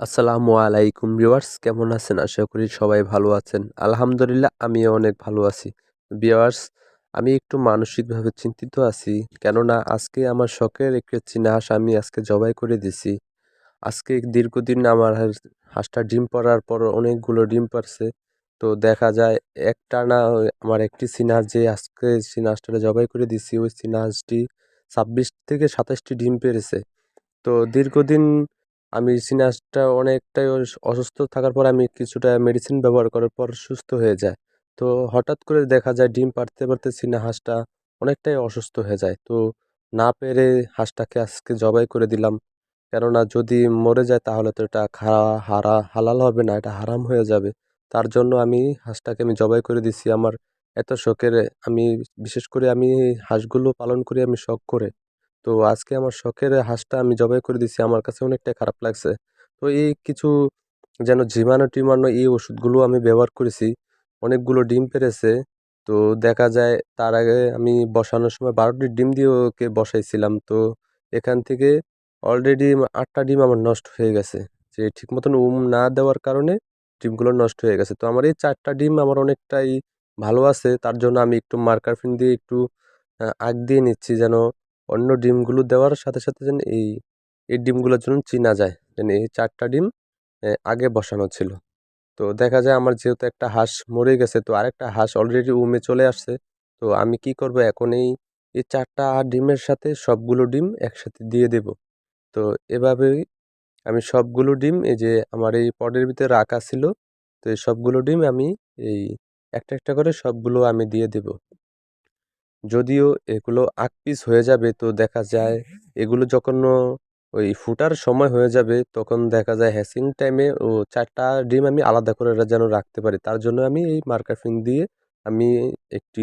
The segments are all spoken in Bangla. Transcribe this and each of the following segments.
আসসালামু আলাইকুম ভিউয়ার্স, কেমন আছেন? আশা করি সবাই ভালো আছেন। আলহামদুলিল্লাহ, আমিও অনেক ভালো আছি। ভিউয়ার্স, আমি একটু মানসিকভাবে চিন্তিত আছি, কেননা আজকে আমার শখের একটি চীনা হাঁস আমি আজকে জবাই করে দিছি। আজকে দীর্ঘদিন আমার হাঁস- হাঁসটা ডিম পাড়ার পর অনেকগুলো ডিম পারছে তো দেখা যায়, একটানা ওই আমার একটি চীনা যে আজকে চীনা হাঁসটা জবাই করে দিছি, ওই চীনা হাঁসটি ছাব্বিশ থেকে সাতাশটি ডিম পেরেছে তো দীর্ঘদিন আমি সিনাসটা অনেকটাই অসুস্থ থাকার পর আমি কিছুটা মেডিসিন ব্যবহার করার পর সুস্থ হয়ে যায়। তো হঠাৎ করে দেখা যায় ডিম পারতে পারতে চীনা হাঁসটা অনেকটাই অসুস্থ হয়ে যায়। তো না পেরে হাঁসটাকে আজকে জবাই করে দিলাম। কেননা যদি মরে যায় তাহলে তো এটা খাওয়া হারা, হালাল হবে না, এটা হারাম হয়ে যাবে। তার জন্য আমি হাঁসটাকে আমি জবাই করে দিছি। আমার এত শখের আমি, বিশেষ করে আমি হাঁসগুলো পালন করি আমি শখ করে। তো আজকে আমার শখের হাঁসটা আমি জবাই করে দিছি। আমার কাছে অনেকটাই খারাপ লাগছে। তো এই কিছু যেন জীবাণু টিবাণু এই ওষুধগুলো আমি ব্যবহার করেছি। অনেকগুলো ডিম পেরেছে। তো দেখা যায় তার আগে আমি বসানোর সময় বারোটি ডিম দিয়ে ওকে বসাইছিলাম। তো এখান থেকে অলরেডি আটটা ডিম আমার নষ্ট হয়ে গেছে। যে ঠিক মতন উম না দেওয়ার কারণে ডিমগুলো নষ্ট হয়ে গেছে। তো আমার এই চারটা ডিম আমার অনেকটাই ভালো আছে। তার জন্য আমি একটু মার্কার ফিন দিয়ে একটু আগ দিয়ে নিচ্ছি যেন অন্য ডিমগুলো দেওয়ার সাথে সাথে যেন এই এই ডিমগুলোর জন্য চিনা যায়, যেন এই চারটা ডিম আগে বসানো ছিল। তো দেখা যায় আমার যেহেতু একটা হাঁস মরে গেছে, তো আরেকটা হাঁস অলরেডি উমে চলে আসছে, তো আমি কি করব? এখন এই এই চারটা ডিমের সাথে সবগুলো ডিম একসাথে দিয়ে দেব। তো এভাবেই আমি সবগুলো ডিম, এই যে আমার এই পটের ভিতরে রাখা ছিল, তো এই সবগুলো ডিম আমি এই একটা একটা করে সবগুলো আমি দিয়ে দেব। যদিও এগুলো আগ পিস হয়ে যাবে তো দেখা যায় এগুলো যখন ওই ফুটার সময় হয়ে যাবে তখন দেখা যায় হ্যাচিং টাইমে ও চারটা ডিম আমি আলাদা করে যেন রাখতে পারি। তার জন্য আমি এই মার্কার ফিন দিয়ে আমি একটি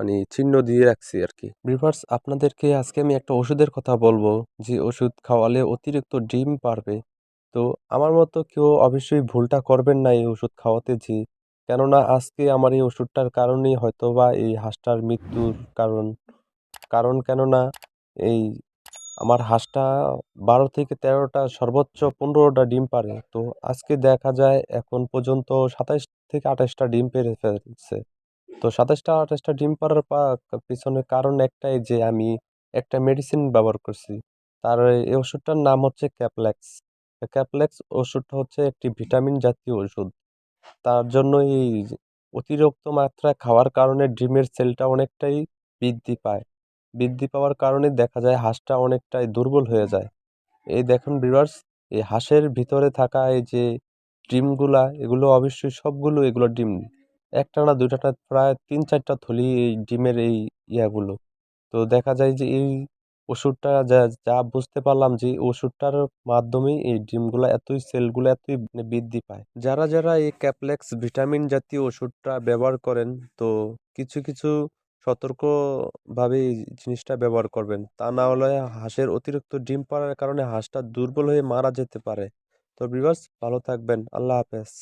মানে চিহ্ন দিয়ে রাখছি আর কি ভিউয়ার্স আপনাদেরকে আজকে আমি একটা ওষুধের কথা বলব যে ওষুধ খাওয়ালে অতিরিক্ত ডিম পারবে তো আমার মতো কেউ অবশ্যই ভুলটা করবেন না এই ওষুধ খাওয়াতে যে কেননা আজকে আমার এই ওষুধটার কারণেই হয়তোবা এই হাঁসটার মৃত্যুর কারণ। কারণ কেননা এই আমার হাঁসটা বারো থেকে তেরোটা সর্বোচ্চ পনেরোটা ডিম পারে। তো আজকে দেখা যায় এখন পর্যন্ত সাতাইশ থেকে আঠাশটা ডিম পেরে ফেলছে। তো সাতাশটা আঠাশটা ডিম পাড়ার পা- পিছনে কারণ একটাই যে আমি একটা মেডিসিন ব্যবহার করছি। তার এই ওষুধটার নাম হচ্ছে ক্যাপলেক্স ক্যাপলেক্স ওষুধটা হচ্ছে একটি ভিটামিন জাতীয় ওষুধ। তার জন্য এই অতিরিক্ত মাত্রা খাওয়ার কারণে ডিমের সেলটা অনেকটাই বৃদ্ধি পায়। বৃদ্ধি পাওয়ার কারণে দেখা যায় হাঁসটা অনেকটাই দুর্বল হয়ে যায়। এই দেখুন ভিউয়ার্স, এই হাঁসের ভিতরে থাকা এই যে ডিমগুলা, এগুলো অবশ্যই সবগুলো এগুলো ডিম একটা না দুইটা প্রায় তিন চারটা থলি এই ডিমের এই ইয়াগুলো। তো দেখা যায় যে এই ওষুধটা যা যা বুঝতে পারলাম যে ওষুধটার মাধ্যমেই এই ডিমগুলো এতই সেলগুলো এতই মানে বৃদ্ধি পায়। যারা যারা এই ক্যাপলেক্স ভিটামিন জাতীয় ওষুধটা ব্যবহার করেন, তো কিছু কিছু সতর্কভাবে এই জিনিসটা ব্যবহার করবেন। তা না হলে হাঁসের অতিরিক্ত ডিম পাড়ার কারণে হাঁসটা দুর্বল হয়ে মারা যেতে পারে। তো ভিউয়ার্স, ভালো থাকবেন। আল্লাহ হাফেজ।